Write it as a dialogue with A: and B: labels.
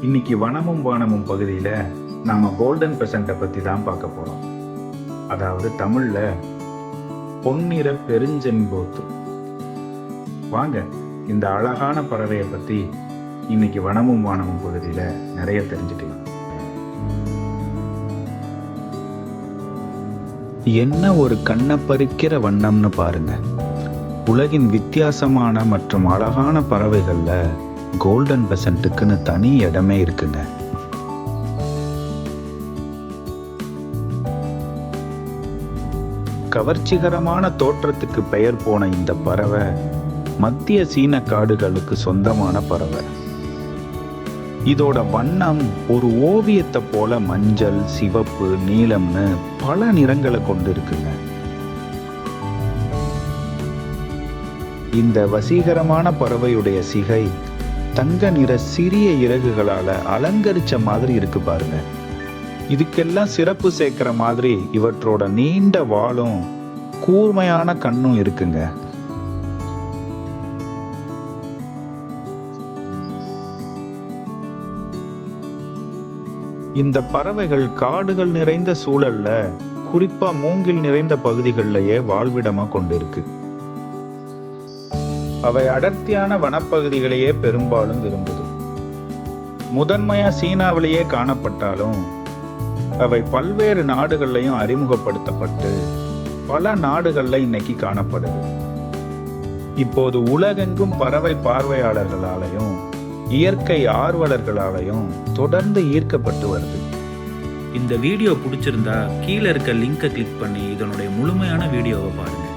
A: இன்னைக்கு வனமும் வானமும் பகுதியில் நாம கோல்டன் பெசண்ட்டை பற்றி தான் பார்க்க போகிறோம் அதாவது தமிழில் பொன்னிற பெருஞ்செம்போத்து வாங்க இந்த அழகான பறவையை பற்றி இன்னைக்கு வனமும் வானமும் பகுதியில் நிறைய தெரிஞ்சுக்கலாம். என்ன ஒரு கண்ணை பறிக்கிற வண்ணம்னு பாருங்க. உலகின் வித்தியாசமான மற்றும் அழகான பறவைகள்ல கோல்டன் பெசண்ட்டுக்குன்னு தனி இடமே இருக்குங்க. கவர்ச்சிகரமான தோற்றத்துக்கு பெயர் போன இந்த பறவை மத்திய சீன காடுகளுக்கு சொந்தமான பறவை. இதோட வண்ணம் ஒரு ஓவியத்தை போல மஞ்சள் சிவப்பு நீலம்னு பல நிறங்களை கொண்டு இருக்குங்க இந்த வசீகரமான பறவையுடைய சிகை தங்க நிற சிறிய இறகுகளால அலங்கரிச்ச மாதிரி இருக்கு பாருங்க. இதுக்கெல்லாம் சிறப்பு சேர்க்கிற மாதிரி இவற்றோட நீண்ட வாளும் கூர்மையான கண்ணும் இருக்குங்க. இந்த பறவைகள் காடுகள் நிறைந்த சூழல்ல குறிப்பா மூங்கில் நிறைந்த பகுதிகளிலேயே வாழ்விடமா கொண்டிருக்கு. அவை அடர்த்தியான வனப்பகுதிகளையே பெரும்பாலும் விரும்புது. முதன்மையா சீனாவிலேயே காணப்பட்டாலும் அவை பல்வேறு நாடுகள்லையும் அறிமுகப்படுத்தப்பட்டு பல நாடுகளில் இன்னைக்கு காணப்படுது. இப்போது உலகெங்கும் பறவை பார்வையாளர்களாலையும் இயற்கை ஆர்வலர்களாலையும் தொடர்ந்து ஈர்க்கப்பட்டு வருது.
B: இந்த வீடியோ பிடிச்சிருந்தா கீழே இருக்க லிங்கை கிளிக் பண்ணி இதனுடைய முழுமையான வீடியோவை பாருங்கள்